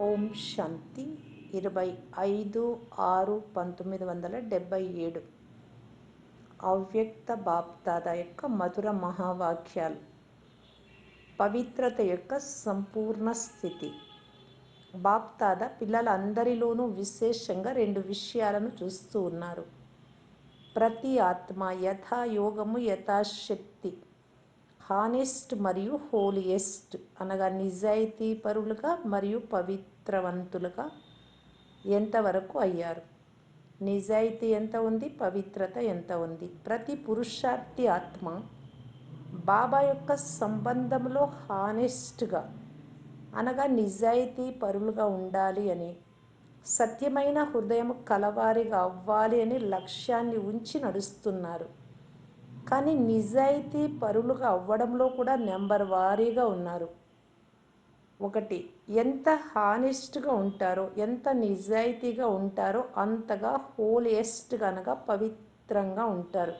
ఓం శాంతి. ఇరవై ఐదు ఆరు పంతొమ్మిది వందల డెబ్భై ఏడు. అవ్యక్త బాప్దాద యొక్క మధుర మహావాక్యాలు. పవిత్రత యొక్క సంపూర్ణ స్థితి. బాప్తాద పిల్లలందరిలోనూ విశేషంగా రెండు విషయాలను చూస్తూ ఉన్నారు. ప్రతి ఆత్మ యథాయోగము యథాశక్తి. హానెస్ట్ మరియు హోలియెస్ట్ అనగా నిజాయితీ పరులుగా మరియు పవిత్రవంతులుగా ఎంతవరకు అయ్యారు? నిజాయితీ ఎంత ఉంది? పవిత్రత ఎంత ఉంది? ప్రతి పురుషార్థి ఆత్మ బాబా యొక్క సంబంధంలో హానెస్ట్గా అనగా నిజాయితీ పరులుగా ఉండాలి అని సత్యమైన హృదయం కలవారిగా అవ్వాలి అని లక్ష్యాన్ని ఉంచి నడుస్తున్నారు. కానీ నిజాయితీ పరులుగా అవ్వడంలో కూడా నెంబర్ వారీగా ఉన్నారు. ఒకటి ఎంత హానెస్ట్గా ఉంటారో ఎంత నిజాయితీగా ఉంటారో అంతగా హోలియెస్ట్గా అనగా పవిత్రంగా ఉంటారు.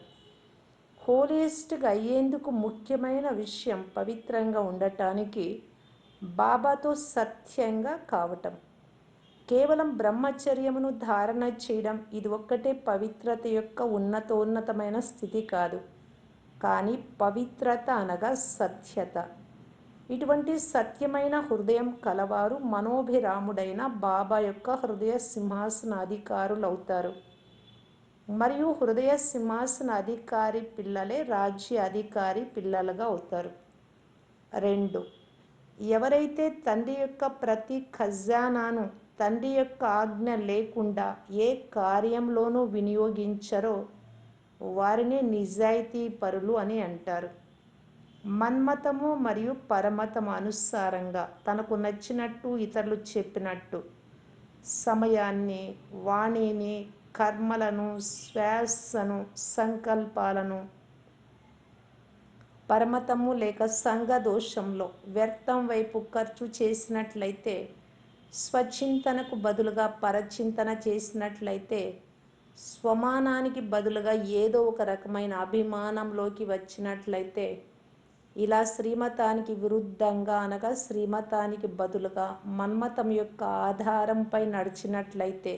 హోలియెస్ట్గా అయ్యేందుకు ముఖ్యమైన విషయం పవిత్రంగా ఉండటానికి బాబాతో సత్యంగా కావటం. కేవలం బ్రహ్మచర్యమును ధారణ చేయడం ఇది ఒక్కటే పవిత్రత యొక్క ఉన్నతోన్నతమైన స్థితి కాదు. కానీ పవిత్రత అనగా సత్యత. ఇటువంటి సత్యమైన హృదయం కలవారు మనోభిరాముడైన బాబా యొక్క హృదయ సింహాసన అధికారులు అవుతారు మరియు హృదయ సింహాసన అధికారి పిల్లలే రాజ్య అధికారి పిల్లలుగా అవుతారు. రెండు. ఎవరైతే తండ్రి యొక్క ప్రతి ఖజానాను తండ్రి యొక్క ఆజ్ఞ లేకుండా ఏ కార్యంలోనూ వినియోగించరో వారిని నిజాయితీ పరులు అని అంటారు. మన్మతము మరియు పరమతము అనుసారంగా తనకు నచ్చినట్టు ఇతరులు చెప్పినట్టు సమయాన్ని వాణిని కర్మలను శ్వాసను సంకల్పాలను పరమతము లేక సంఘ దోషంలో వ్యర్థం వైపు ఖర్చు చేసినట్లయితే స్వచింతనకు బదులుగా పరచింతన చేసినట్లయితే స్వమానానికి బదులుగా ఏదో ఒక రకమైన అభిమానంలోకి వచ్చినట్లయితే ఇలా శ్రీమతానికి విరుద్ధంగా అనగా శ్రీమతానికి బదులుగా మన్మతం యొక్క ఆధారంపై నడిచినట్లయితే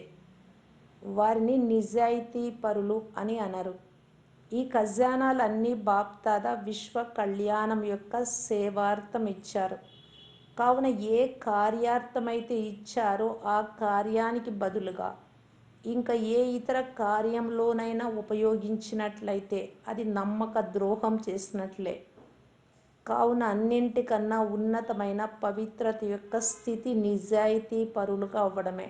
వారిని నిజాయితీ పరులు అని అనరు. ఈ ఖజానాలన్నీ బాప్తాదా విశ్వ కళ్యాణం యొక్క సేవార్థం ఇచ్చారు. కావున ఏ కార్యార్థమైతే ఇచ్చారో ఆ కార్యానికి బదులుగా ఇంకా ఏ ఇతర కార్యంలోనైనా ఉపయోగించినట్లయితే అది నమ్మక ద్రోహం చేసినట్లే. కావున అన్నింటికన్నా ఉన్నతమైన పవిత్రత యొక్క స్థితి నిజాయితీ పరులుగా అవ్వడమే.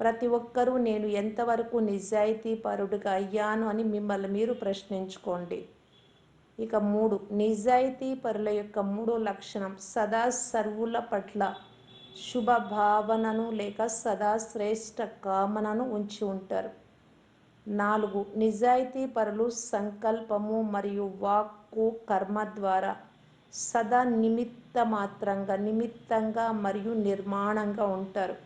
ప్రతి ఒక్కరూ నేను ఎంతవరకు నిజాయితీ పరుడుగా అయ్యాను అని మిమ్మల్ని మీరు ప్రశ్నించుకోండి. ఇక మూడు నిజాయితీ పరుల యొక్క మూడో లక్షణం సదా సర్వుల పట్ల శుభ భావనను లేక సదా శ్రేష్ట కామనను ఉంచి ఉంటారు. నాలుగు నిజాయితీ పరులు సంకల్పము మరియు వాక్కు కర్మ ద్వారా సదా నిమిత్త మాత్రంగా నిమిత్తంగా మరియు నిర్మాణంగా ఉంటారు.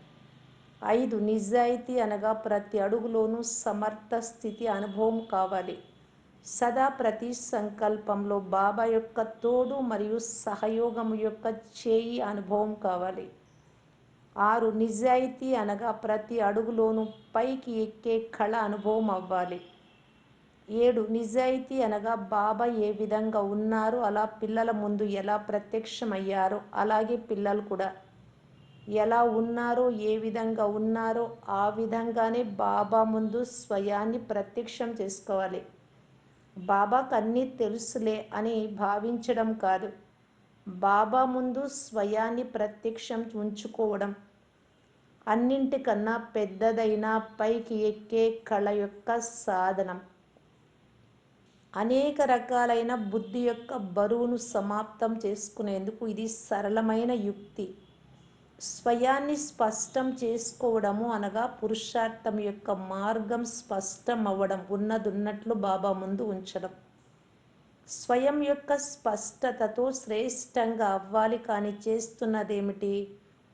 ఐదు నిజాయితీ అనగా ప్రతి అడుగులోనూ సమర్థ స్థితి అనుభవం కావాలి. సదా ప్రతి సంకల్పంలో బాబా యొక్క తోడు మరియు సహయోగం యొక్క చేయి అనుభవం కావాలి. ఆరు నిజాయితీ అనగా ప్రతి అడుగులోనూ పైకి ఎక్కే కళ అనుభవం అవ్వాలి. ఏడు నిజాయితీ అనగా బాబా ఏ విధంగా ఉన్నారో అలా పిల్లల ముందు ఎలా ప్రత్యక్షమయ్యారో అలాగే పిల్లలు కూడా. ఎలా ఉన్నారో ఏ విధంగా ఉన్నారో ఆ విధంగానే బాబా ముందు స్వయాన్ని ప్రత్యక్షం చేసుకోవాలి. బాబాకు అన్నీ తెలుసులే అని భావించడం కాదు. బాబా ముందు స్వయాన్ని ప్రత్యక్షం ఉంచుకోవడం. అన్నింటికన్నా పెద్దదైన పైకి ఎక్కే కళ యొక్క సాధనం. అనేక రకాలైన బుద్ధి యొక్క బరువును సమాప్తం చేసుకునేందుకు ఇది సరళమైన యుక్తి. స్వయాన్ని స్పష్టం చేసుకోవడము అనగా పురుషార్థం యొక్క మార్గం స్పష్టం అవ్వడం ఉన్నదున్నట్లు బాబా ముందు ఉంచడం. స్వయం యొక్క స్పష్టతతో శ్రేష్టంగా అవ్వాలి కానీ చేస్తున్నదేమిటి?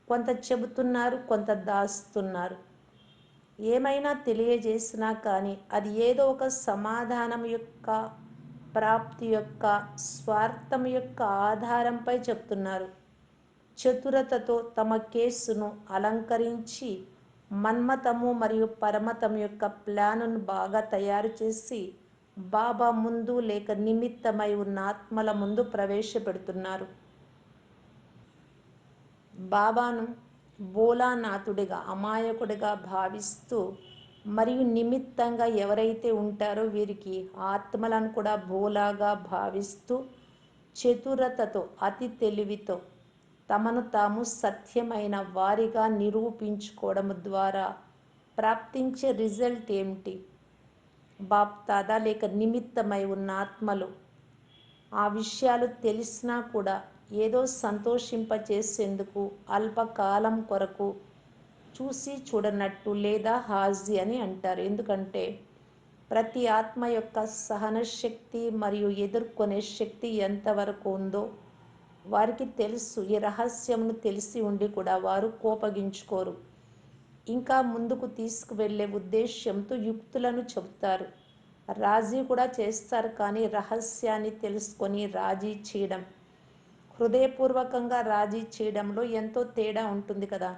కొంత చెబుతున్నారు కొంత దాస్తున్నారు. ఏమైనా తెలియజేసినా కానీ అది ఏదో ఒక సమాధానం యొక్క ప్రాప్తి యొక్క స్వార్థం యొక్క ఆధారంపై చెప్తున్నారు. చతురతతో తమ కేసును అలంకరించి మన్మతము మరియు పరమతం యొక్క ప్లానును బాగా తయారు చేసి బాబా ముందు లేక నిమిత్తమై ఉన్న ఆత్మల ముందు ప్రవేశపెడుతున్నారు. బాబాను బోలానాథుడిగా అమాయకుడిగా భావిస్తూ మరియు నిమిత్తంగా ఎవరైతే ఉంటారో వీరికి ఆత్మలను కూడా బోలాగా భావిస్తూ చతురతతో అతి తెలివితో తమను తాము సత్యమైన వారిగా నిరూపించుకోవడం ద్వారా ప్రాప్తించే రిజల్ట్ ఏమిటి? బాప్తాదా లేక నిమిత్తమై ఉన్న ఆత్మలు ఆ విషయాలు తెలిసినా కూడా ఏదో సంతోషింపచేసేందుకు అల్పకాలం కొరకు చూసి చూడనట్టు లేదా హాజీ అని అంటారు. ఎందుకంటే ప్రతి ఆత్మ యొక్క సహన శక్తి మరియు ఎదుర్కొనే శక్తి ఎంతవరకు ఉందో వారికి తెలుసు. ఈ రహస్యమును తెలిసి ఉండి కూడా వారు కోపగించుకోరు. ఇంకా ముందుకు తీసుకువెళ్ళే ఉద్దేశ్యంతో యుక్తులను చెబుతారు. రాజీ కూడా చేస్తారు కానీ రహస్యాన్ని తెలుసుకొని రాజీ చేయడం. హృదయపూర్వకంగా రాజీ చేయడంలో ఎంతో తేడా ఉంటుంది కదా.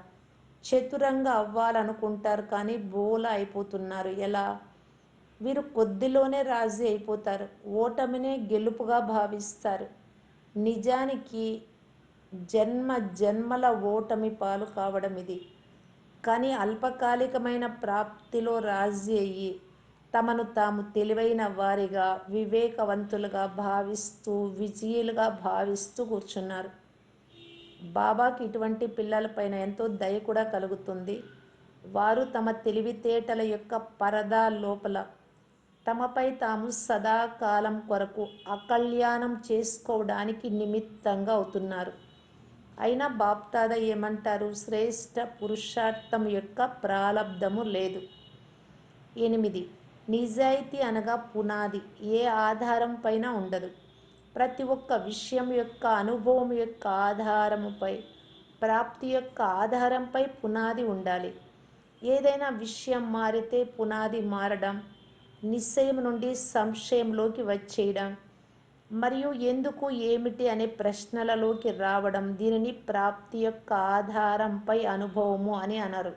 చతురంగా అవ్వాలనుకుంటారు కానీ బోల అయిపోతున్నారు. ఎలా? వీరు కొద్దిలోనే రాజీ అయిపోతారు. ఓటమినే గెలుపుగా భావిస్తారు. నిజానికి జన్మ జన్మల ఓటమి పాలు కావడం ఇది. కానీ అల్పకాలికమైన ప్రాప్తిలో రాజీ అయ్యి తమను తాము తెలివైన వారిగా వివేకవంతులుగా భావిస్తూ విజయులుగా భావిస్తూ కూర్చున్నారు. బాబాకి ఇటువంటి పిల్లలపైన ఎంతో దయ కూడా కలుగుతుంది. వారు తమ తెలివితేటల యొక్క పరదా లోపల తమపై తాము సదాకాలం కొరకు అకళ్యాణం చేసుకోవడానికి నిమిత్తంగా అవుతున్నారు. అయినా బాప్తాద ఏమంటారు? శ్రేష్ట పురుషార్థం యొక్క ప్రారంధము లేదు. ఎనిమిది. నిజాయితీ అనగా పునాది. ఏ ఆధారం పైన ఉండదు. ప్రతి ఒక్క విషయం యొక్క అనుభవం యొక్క ఆధారముపై ప్రాప్తి యొక్క ఆధారంపై పునాది ఉండాలి. ఏదైనా విషయం మారితే పునాది మారడం నిశ్చయం నుండి సంశయంలోకి వచ్చేయడం మరియు ఎందుకు ఏమిటి అనే ప్రశ్నలలోకి రావడం దీనిని ప్రాప్తి యొక్క ఆధారంపై అనుభవము అని అనరు.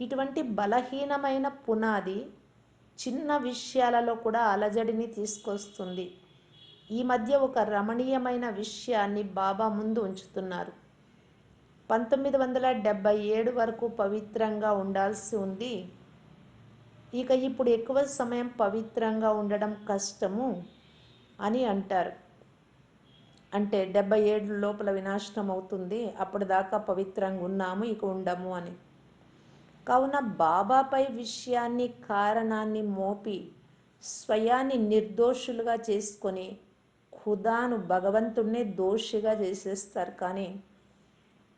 ఇటువంటి బలహీనమైన పునాది చిన్న విషయాలలో కూడా అలజడిని తీసుకొస్తుంది. ఈ మధ్య ఒక రమణీయమైన విషయాన్ని బాబా ముందు ఉంచుతున్నారు. పంతొమ్మిది వందల డెబ్భై ఏడు వరకు పవిత్రంగా ఉండాల్సి ఉంది. ఇక ఇప్పుడు ఎక్కువ సమయం పవిత్రంగా ఉండడం కష్టము అని అంటారు. అంటే డెబ్బై ఏడు లోపల వినాశనం అవుతుంది అప్పుడు దాకా పవిత్రంగా ఉన్నాము ఇక ఉండము అని. కావున బాబాపై విషయాన్ని కారణాన్ని మోపి స్వయాన్ని నిర్దోషులుగా చేసుకొని ఖుదాను భగవంతుణ్ణే దోషిగా చేసేస్తారు. కానీ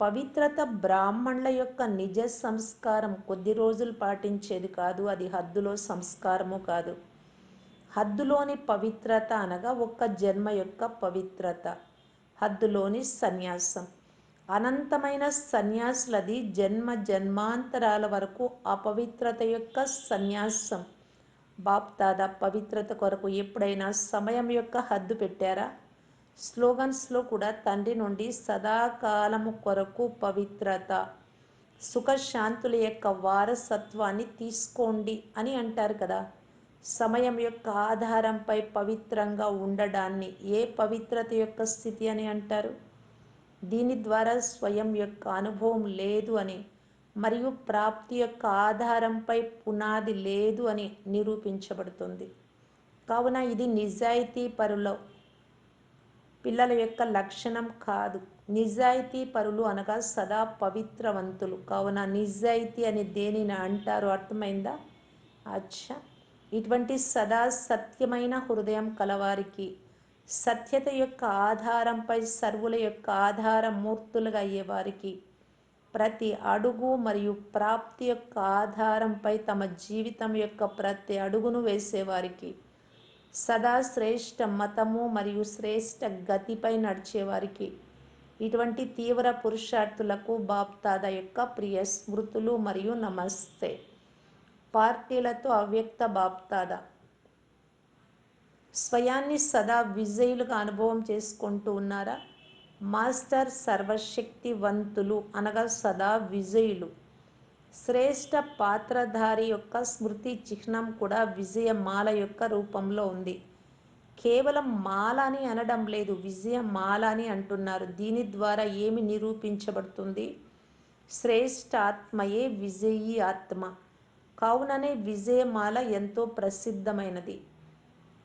పవిత్రత బ్రాహ్మణుల యొక్క నిజ సంస్కారం కొద్ది రోజులు పాటించేది కాదు. అది హద్దులో సంస్కారము కాదు. హద్దులోని పవిత్రత అనగా ఒక్క జన్మ యొక్క పవిత్రత. హద్దులోని సన్యాసం. అనంతమైన సన్యాసులది జన్మ జన్మాంతరాల వరకు అపవిత్రత యొక్క సన్యాసం. బాప్దాదా పవిత్రత కొరకు ఎప్పుడైనా సమయం యొక్క హద్దు పెట్టారా? స్లోగన్స్లో కూడా తండ్రి నుండి సదాకాలము కొరకు పవిత్రత సుఖశాంతుల యొక్క వారసత్వాన్ని తీసుకోండి అని అంటారు కదా. సమయం యొక్క ఆధారంపై పవిత్రంగా ఉండడాన్ని ఏ పవిత్రత యొక్క స్థితి అని అంటారు? దీని ద్వారా స్వయం యొక్క అనుభవం లేదు అని మరియు ప్రాప్తి యొక్క ఆధారంపై పునాది లేదు అని నిరూపించబడుతుంది. కావున ఇది నిజాయితీ పరుల పిల్లల యొక్క లక్షణం కాదు. నిజాయితీ పరులు అనగా సదా పవిత్రవంతులు. కావున నిజాయితీ అని దేనిని అంటారు? అర్థమైందా? అచ్చా. ఇటువంటి సదా సత్యమైన హృదయం కలవారికి సత్యత యొక్క ఆధారంపై సర్వుల యొక్క ఆధార మూర్తులుగా అయ్యేవారికి ప్రతి అడుగు మరియు ప్రాప్తి యొక్క ఆధారంపై తమ జీవితం యొక్క ప్రతి అడుగును వేసేవారికి సదా శ్రేష్ట మతము మరియు శ్రేష్ట గతిపై నడిచేవారికి ఇటువంటి తీవ్ర పురుషార్థులకు బాప్తాద యొక్క ప్రియ స్మృతులు మరియు నమస్తే. పార్టీలతో అవ్యక్త బాప్తాదా. స్వయాన్ని సదా విజయులుగా అనుభవం చేసుకుంటూ ఉన్నారా? మాస్టర్ సర్వశక్తివంతులు అనగా సదా విజయులు. శ్రేష్ఠ పాత్రధారి యొక్క స్మృతి చిహ్నం కూడా విజయమాల యొక్క రూపంలో ఉంది. కేవలం మాల అని అనడం లేదు విజయమాల అని అంటున్నారు. దీని ద్వారా ఏమి నిరూపించబడుతుంది? శ్రేష్ఠ ఆత్మయే విజయీ ఆత్మ. కావుననే విజయమాల ఎంతో ప్రసిద్ధమైనది.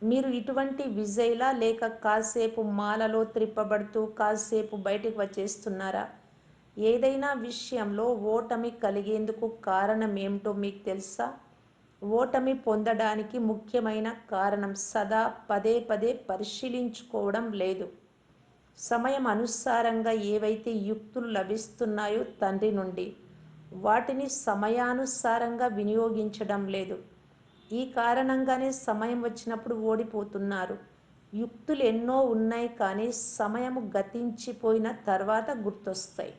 మీరు ఇటువంటి విజయ్లా లేక కాసేపు మాలలో త్రిప్పబడుతూ కాసేపు బయటకు వచ్చేస్తున్నారా? ఏదైనా విషయంలో ఓటమి కలిగేందుకు కారణం ఏమిటో మీకు తెలుసా? ఓటమి పొందడానికి ముఖ్యమైన కారణం సదా పదే పదే పరిశీలించుకోవడం లేదు. సమయం అనుసారంగా ఏవైతే యుక్తులు లభిస్తున్నాయో తండ్రి నుండి వాటిని సమయానుసారంగా వినియోగించడం లేదు. ఈ కారణంగానే సమయం వచ్చినప్పుడు ఓడిపోతున్నారు. యుక్తులు ఎన్నో ఉన్నాయి కానీ సమయము గతించిపోయిన తర్వాత గుర్తొస్తాయి.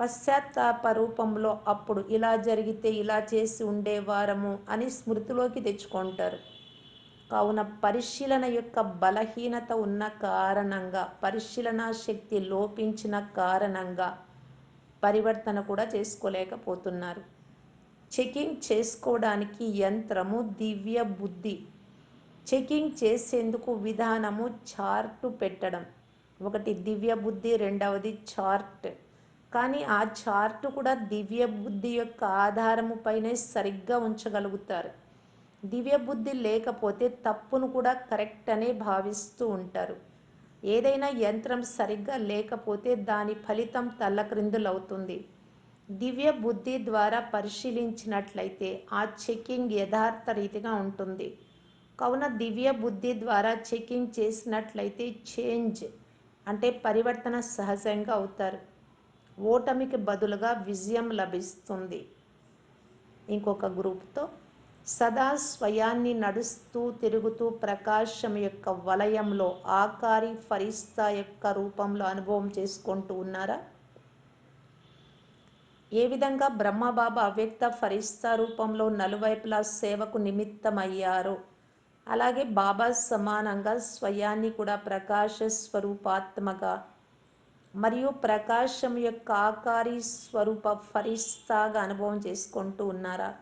పశ్చాత్తాప రూపంలో అప్పుడు ఇలా జరిగితే ఇలా చేసి ఉండేవారము అని స్మృతిలోకి తెచ్చుకుంటారు. కావున పరిశీలన యొక్క బలహీనత ఉన్న కారణంగా పరిశీలన శక్తి లోపించిన కారణంగా పరివర్తన కూడా చేసుకోలేకపోతున్నారు. చెకింగ్ చేసుకోవడానికి యంత్రము దివ్య బుద్ధి. చెకింగ్ చేసేందుకు విధానము చార్టు పెట్టడం. ఒకటి దివ్య బుద్ధి రెండవది చార్ట్. కానీ ఆ చార్ట్ కూడా దివ్య బుద్ధి యొక్క ఆధారము పైనే సరిగ్గా ఉంచగలుగుతారు. దివ్య బుద్ధి లేకపోతే తప్పును కూడా కరెక్ట్ అనే భావిస్తూ ఉంటారు. ఏదైనా యంత్రం సరిగ్గా లేకపోతే దాని ఫలితం తల్లక్రిందులవుతుంది దివ్య బుద్ధి ద్వారా పరిశీలించినట్లయితే ఆ చెకింగ్ యథార్థ రీతిగా ఉంటుంది. కావున దివ్య బుద్ధి ద్వారా చెకింగ్ చేసినట్లయితే చేంజ్ అంటే పరివర్తన సహజంగా అవుతారు. ఓటమికి బదులుగా విజయం లభిస్తుంది. ఇంకొక గ్రూప్తో సదా స్వయాన్ని నడుస్తూ తిరుగుతూ ప్రకాశం యొక్క వలయంలో ఆకారి ఫరిస్తా యొక్క రూపంలో అనుభవం చేసుకుంటూ ఉన్నారా? ఏ విధంగా బ్రహ్మబాబా అవ్యక్త ఫరిస్తా రూపంలో నలువైపులా సేవకు నిమిత్తమయ్యారో అలాగే బాబా సమానంగా స్వయాన్ని కూడా ప్రకాశ స్వరూపాత్మగా మరియు ప్రకాశం యొక్క ఆకారి స్వరూప ఫరిస్తాగా అనుభవం చేసుకుంటూ ఉన్నారా?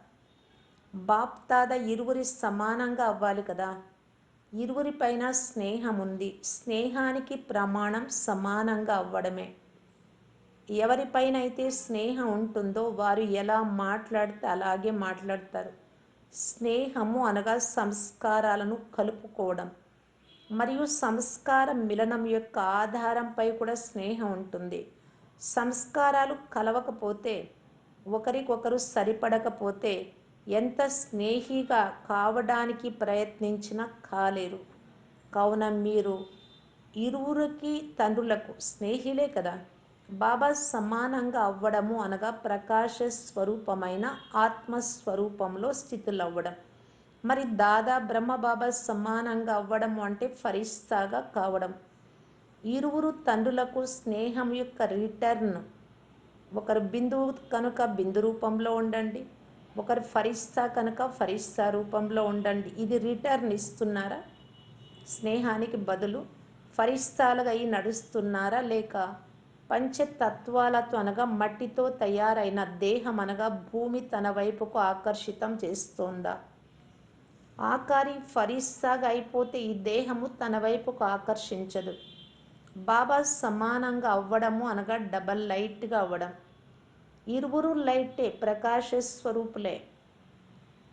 బాప్తాద ఇరువురి సమానంగా అవ్వాలి కదా. ఇరువురి పైన స్నేహం ఉంది. స్నేహానికి ప్రమాణం సమానంగా అవ్వడమే. ఎవరిపైన అయితే స్నేహం ఉంటుందో వారు ఎలా మాట్లాడితే అలాగే మాట్లాడతారు. స్నేహము అనగా సంస్కారాలను కలుపుకోవడం. మరియు సంస్కార మిలనం యొక్క ఆధారంపై కూడా స్నేహం ఉంటుంది. సంస్కారాలు కలవకపోతే ఒకరికొకరు సరిపడకపోతే ఎంత స్నేహిగా కావడానికి ప్రయత్నించినా కాలేరు. కావున మీరు ఇరువురికి తండ్రులకు స్నేహిలే కదా. బాబా సమానంగా అవ్వడము అనగా ప్రకాశ స్వరూపమైన ఆత్మస్వరూపంలో స్థితులవ్వడం. మరి దాదా బ్రహ్మ బాబా సమానంగా అవ్వడం అంటే ఫరిస్తాగా కావడం. ఇరువురు తండ్రులకు స్నేహం యొక్క రిటర్న్. ఒకరు బిందువు కనుక బిందు రూపంలో ఉండండి ఒకరు ఫరిస్తా కనుక ఫరిస్తా రూపంలో ఉండండి. ఇది రిటర్న్ ఇస్తున్నారా? స్నేహానికి బదులు ఫరిస్తాలుగా అయి నడుస్తున్నారా లేక పంచతత్వాలతో అనగా మట్టితో తయారైన దేహం అనగా భూమి తన వైపుకు ఆకర్షితం చేస్తోందా? ఆకారి ఫరిస్తాగా అయిపోతే ఈ దేహము తన వైపుకు ఆకర్షించదు. బాబా సమానంగా అవ్వడము అనగా డబల్ లైట్గా అవ్వడం. ఇరువురు లైటే ప్రకాశ స్వరూపులే.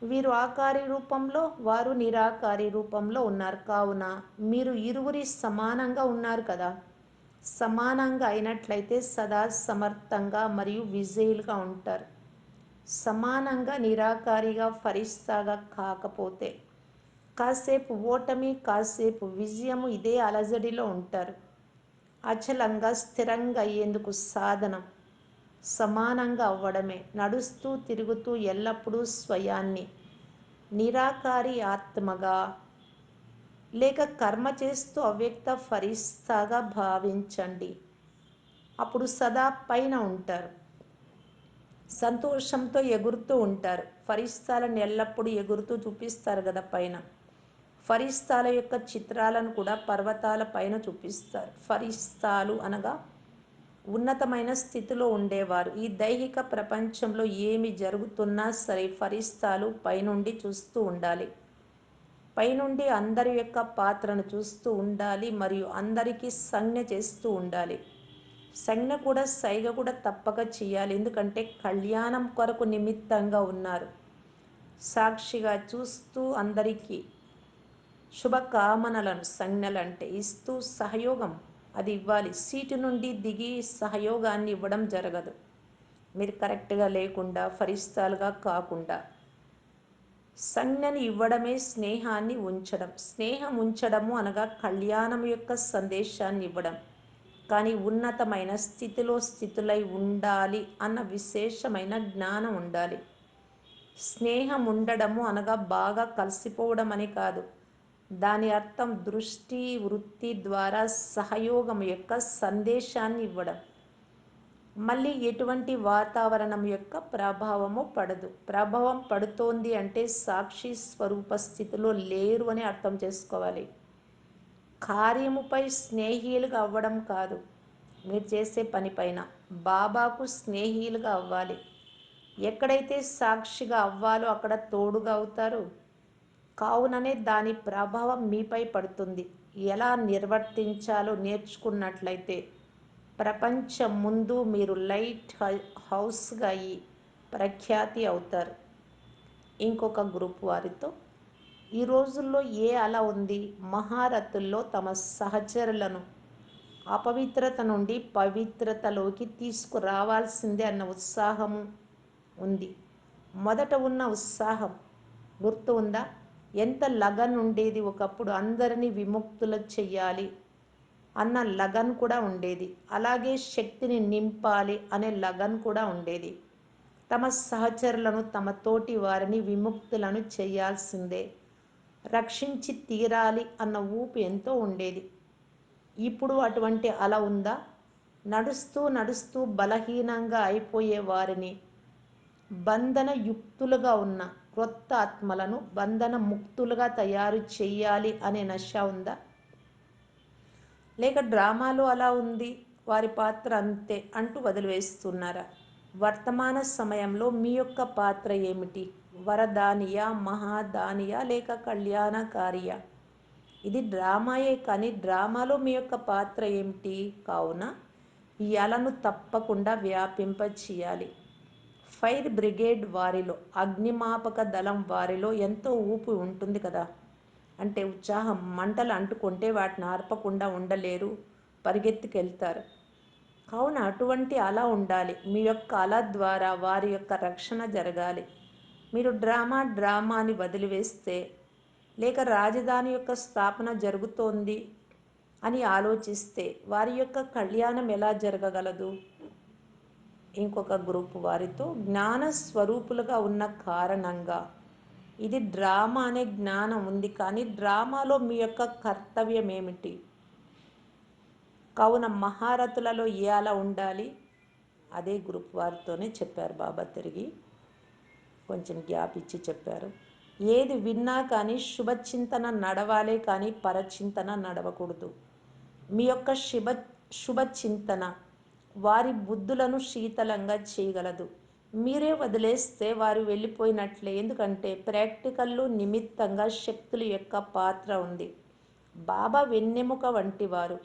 వీరు ఆకారి రూపంలో వారు నిరాకారి రూపంలో ఉన్నారు. కావున మీరు ఇరువురి సమానంగా ఉన్నారు కదా? సమానంగా అయినట్లయితే సదా సమర్థంగా మరియు విజయులుగా ఉంటారు. సమానంగా నిరాకారిగా ఫరిస్తాగా కాకపోతే కాసేపు ఓటమి కాసేపు విజయము ఇదే అలజడిలో ఉంటారు. అచలంగా స్థిరంగా అయ్యేందుకు సాధనం సమానంగా అవ్వడమే. నడుస్తూ తిరుగుతూ ఎల్లప్పుడూ స్వయాన్ని నిరాకారి ఆత్మగా లేక కర్మ చేస్తూ అవ్యక్త ఫరిస్తాగా భావించండి. అప్పుడు సదా పైన ఉంటారు. సంతోషంతో ఎగురుతూ ఉంటారు. ఫరిస్తాలను ఎల్లప్పుడూ ఎగురుతూ చూపిస్తారు కదా పైన. ఫరిస్తాల యొక్క చిత్రాలను కూడా పర్వతాల పైన చూపిస్తారు. ఫరిస్తాలు అనగా ఉన్నతమైన స్థితిలో ఉండేవారు. ఈ దైహిక ప్రపంచంలో ఏమి జరుగుతున్నా సరే ఫరిస్తాలు పైనుండి చూస్తూ ఉండాలి. పైనుండి అందరి యొక్క పాత్రను చూస్తూ ఉండాలి మరియు అందరికీ సంజ్ఞ చేస్తూ ఉండాలి. సంజ్ఞ కూడా సైగ కూడా తప్పక చేయాలి. ఎందుకంటే కళ్యాణం కొరకు నిమిత్తంగా ఉన్నారు. సాక్షిగా చూస్తూ అందరికీ శుభకామనలను సంజ్ఞలంటే ఇస్తూ సహయోగం అది ఇవ్వాలి. సీటు నుండి దిగి సహయోగాన్ని ఇవ్వడం జరగదు. మీరు కరెక్ట్గా లేకుండా ఫరిస్తాలుగా కాకుండా సంజ్ఞని ఇవ్వడమే స్నేహాన్ని ఉంచడం. స్నేహం ఉంచడము అనగా కళ్యాణం యొక్క సందేశాన్ని ఇవ్వడం. కానీ ఉన్నతమైన స్థితిలో స్థితులై ఉండాలి అన్న విశేషమైన జ్ఞానం ఉండాలి. స్నేహం ఉండడము అనగా బాగా కలిసిపోవడం అని కాదు. దాని అర్థం దృష్టి వృత్తి ద్వారా సహయోగం యొక్క సందేశాన్ని ఇవ్వడం. మళ్ళీ ఎటువంటి వాతావరణం యొక్క ప్రభావము పడదు. ప్రభావం పడుతోంది అంటే సాక్షి స్వరూప స్థితిలో లేరు అని అర్థం చేసుకోవాలి. కార్యముపై స్నేహీలుగా అవ్వడం కాదు. మీరు చేసే పనిపైన బాబాకు స్నేహీలుగా అవ్వాలి. ఎక్కడైతే సాక్షిగా అవ్వాలో అక్కడ తోడుగా అవుతారు. కావుననే దాని ప్రభావం మీపై పడుతుంది. ఎలా నిర్వర్తించాలో నేర్చుకున్నట్లయితే ప్రపంచం ముందు మీరు లైట్ హౌస్గా అయ్యి ప్రఖ్యాతి అవుతారు. ఇంకొక గ్రూప్ వారితో ఈ రోజుల్లో ఏ అలా ఉంది? మహారథుల్లో తమ సహచరులను అపవిత్రత నుండి పవిత్రతలోకి తీసుకురావాల్సిందే అన్న ఉత్సాహము ఉంది. మొదట ఉన్న ఉత్సాహం గుర్తు ఉందా? ఎంత లగన్ ఉండేది ఒకప్పుడు అందరినీ విముక్తులు చెయ్యాలి అన్న లగన్ కూడా ఉండేది. అలాగే శక్తిని నింపాలి అనే లగన్ కూడా ఉండేది. తమ సహచరులను తమ తోటి వారిని విముక్తులను చేయాల్సిందే. రక్షించి తీరాలి అన్న ఊపు ఎంతో ఉండేది. ఇప్పుడు అటువంటి అల ఉందా? నడుస్తూ నడుస్తూ బలహీనంగా అయిపోయే వారిని బంధన యుక్తులుగా ఉన్న క్రొత్త ఆత్మలను బంధన ముక్తులుగా తయారు చేయాలి అనే నశ ఉందా? లేక డ్రామాలో అలా ఉంది వారి పాత్ర అంతే అంటూ వదిలివేస్తున్నారా? వర్తమాన సమయంలో మీ యొక్క పాత్ర ఏమిటి? వరదానియా మహాదానియా లేక కళ్యాణకారియా? ఇది డ్రామాయే కానీ డ్రామాలో మీ యొక్క పాత్ర ఏమిటి? కావున ఈ అలను తప్పకుండా వ్యాపింప చేయాలి ఫైర్ బ్రిగేడ్ వారిలో అగ్నిమాపక దళం వారిలో ఎంతో ఊపి ఉంటుంది కదా? అంటే ఉత్సాహం మంటలు అంటుకుంటే వాటిని ఆర్పకుండా ఉండలేరు పరిగెత్తుకెళ్తారు. కావున అటువంటి అలా ఉండాలి. మీ యొక్క అల ద్వారా వారి యొక్క రక్షణ జరగాలి. మీరు డ్రామా డ్రామాని వదిలివేస్తే లేక రాజధాని యొక్క స్థాపన జరుగుతోంది అని ఆలోచిస్తే వారి యొక్క కళ్యాణం ఎలా జరగగలదు? ఇంకొక గ్రూప్ వారితో జ్ఞాన స్వరూపులుగా ఉన్న కారణంగా ఇది డ్రామా అనే జ్ఞానం ఉంది కానీ డ్రామాలో మీ యొక్క కర్తవ్యం ఏమిటి? కావున మహారథులలో ఇలా ఉండాలి? అదే గ్రూప్ వారితోనే చెప్పారు బాబా తిరిగి. కొంచెం గ్యాప్ ఇచ్చి చెప్పారు. ఏది విన్నా కానీ శుభచింతన నడవాలే కానీ పరచింతన నడవకూడదు. మీ యొక్క శుభ శుభచింతన వారి బుద్ధులను శీతలంగా చేయగలదు. మీరే వదిలేస్తే వారు వెళ్ళిపోయినట్లే. ఎందుకంటే ప్రాక్టికల్లో నిమిత్తంగా శక్తుల యొక్క పాత్ర ఉంది. బాబా వెన్నెముక వంటి వారు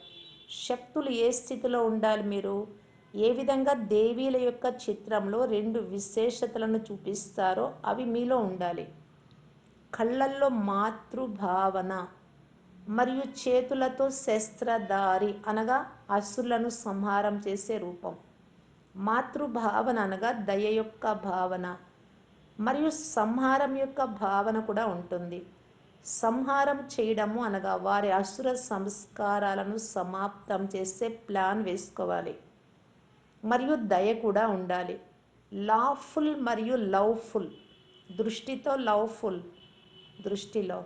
శక్తులు ఏ స్థితిలో ఉండాలి మీరు? ఏ విధంగా దేవీల యొక్క చిత్రంలో రెండు విశేషతలను చూపిస్తారో అవి మీలో ఉండాలి. కళ్ళల్లో మాతృభావన మరియు చేతులతో శస్త్రధారి అనగా అసురులను సంహారం చేసే రూపం. మాతృభావన అనగా దయ యొక్క భావన మరియు సంహారం యొక్క భావన కూడా ఉంటుంది. సంహారం చేయడము అనగా వారి అసుర సంస్కారాలను సమాప్తం చేసే ప్లాన్ వేసుకోవాలి. మరియు దయ కూడా ఉండాలి. లాఫుల్ మరియు లవ్ఫుల్ దృష్టితో లవ్ఫుల్ దృష్టిలో.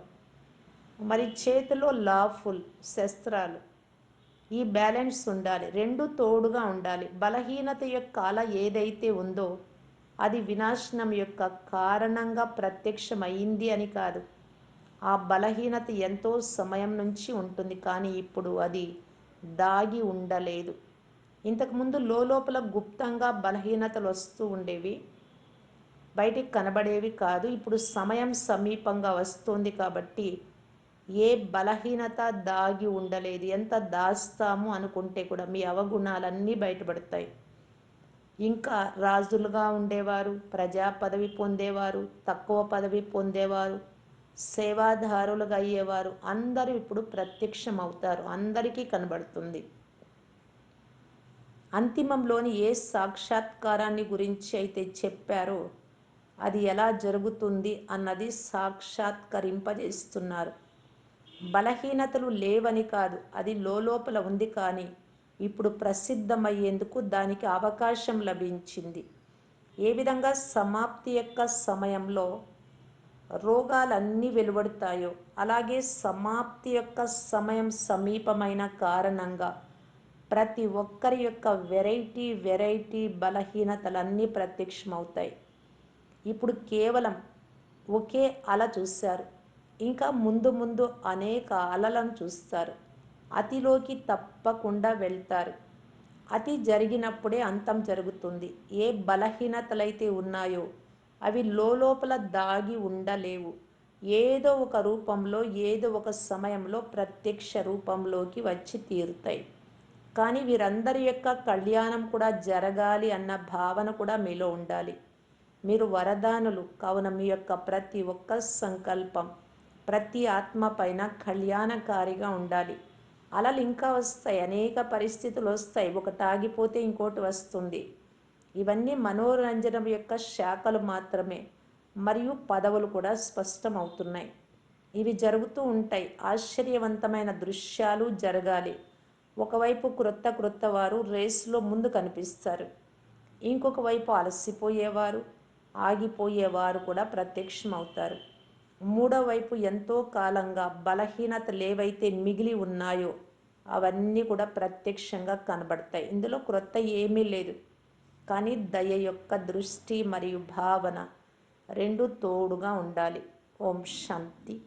మరి చేతిలో లాఫుల్ శస్త్రాలు. ఈ బ్యాలెన్స్ ఉండాలి రెండు తోడుగా ఉండాలి. బలహీనత యొక్క అల ఏదైతే ఉందో అది వినాశనం యొక్క కారణంగా ప్రత్యక్షమైంది అని కాదు. ఆ బలహీనత ఎంతో సమయం నుంచి ఉంటుంది కానీ ఇప్పుడు అది దాగి ఉండలేదు. ఇంతకుముందు లోపల గుప్తంగా బలహీనతలు వస్తూ ఉండేవి బయటికి కనబడేవి కాదు. ఇప్పుడు సమయం సమీపంగా వస్తుంది కాబట్టి ఏ బలహీనత దాగి ఉండలేదు. ఎంత దాస్తాము అనుకుంటే కూడా మీ అవగుణాలన్నీ బయటపడతాయి. ఇంకా రాజులుగా ఉండేవారు ప్రజా పదవి పొందేవారు తక్కువ పదవి పొందేవారు సేవాదారులుగా అయ్యేవారు అందరూ ఇప్పుడు ప్రత్యక్షం అవుతారు అందరికీ కనబడుతుంది. అంతిమంలోని ఏ సాక్షాత్కారాన్ని గురించి అయితే చెప్పారో అది ఎలా జరుగుతుంది అన్నది సాక్షాత్కరింపజేస్తున్నారు. బలహీనతలు లేవని కాదు అది లోపల ఉంది కానీ ఇప్పుడు ప్రసిద్ధమయ్యేందుకు దానికి అవకాశం లభించింది. ఏ విధంగా సమాప్తి యొక్క సమయంలో రోగాలన్నీ వెలువడతాయో అలాగే సమాప్తి యొక్క సమయం సమీపమైన కారణంగా ప్రతి ఒక్కరి యొక్క వెరైటీ వెరైటీ బలహీనతలన్నీ ప్రత్యక్షమవుతాయి. ఇప్పుడు కేవలం ఒకే అల చూశారు. ఇంకా ముందు ముందు అనేక అలలను చూస్తారు. అతిలోకి తప్పకుండా వెళ్తారు. అతి జరిగినప్పుడే అంతం జరుగుతుంది. ఏ బలహీనతలైతే ఉన్నాయో అవి లోపల దాగి ఉండలేవు. ఏదో ఒక రూపంలో ఏదో ఒక సమయంలో ప్రత్యక్ష రూపంలోకి వచ్చి తీరుతాయి. కానీ వీరందరి యొక్క కళ్యాణం కూడా జరగాలి అన్న భావన కూడా మీలో ఉండాలి. మీరు వరదానులు. కావున మీ యొక్క ప్రతి ఒక్క సంకల్పం ప్రతి ఆత్మ పైన కళ్యాణకారిగా ఉండాలి. అలలు ఇంకా వస్తాయి అనేక పరిస్థితులు వస్తాయి. ఒకటి ఆగిపోతే ఇంకోటి వస్తుంది. ఇవన్నీ మనోరంజనం యొక్క శాఖలు మాత్రమే. మరియు పదవులు కూడా స్పష్టమవుతున్నాయి. ఇవి జరుగుతూ ఉంటాయి. ఆశ్చర్యవంతమైన దృశ్యాలు జరగాలి. ఒకవైపు క్రొత్త క్రొత్త వారు రేసులో ముందు కనిపిస్తారు. ఇంకొక వైపు అలసిపోయేవారు ఆగిపోయేవారు కూడా ప్రత్యక్షమవుతారు. మూడో వైపు ఎంతో కాలంగా బలహీనతలు ఏవైతే మిగిలి ఉన్నాయో అవన్నీ కూడా ప్రత్యక్షంగా కనబడతాయి. ఇందులో క్రొత్త ఏమీ లేదు. కానీ దయ యొక్క దృష్టి మరియు భావన రెండు తోడుగా ఉండాలి. ఓం శాంతి.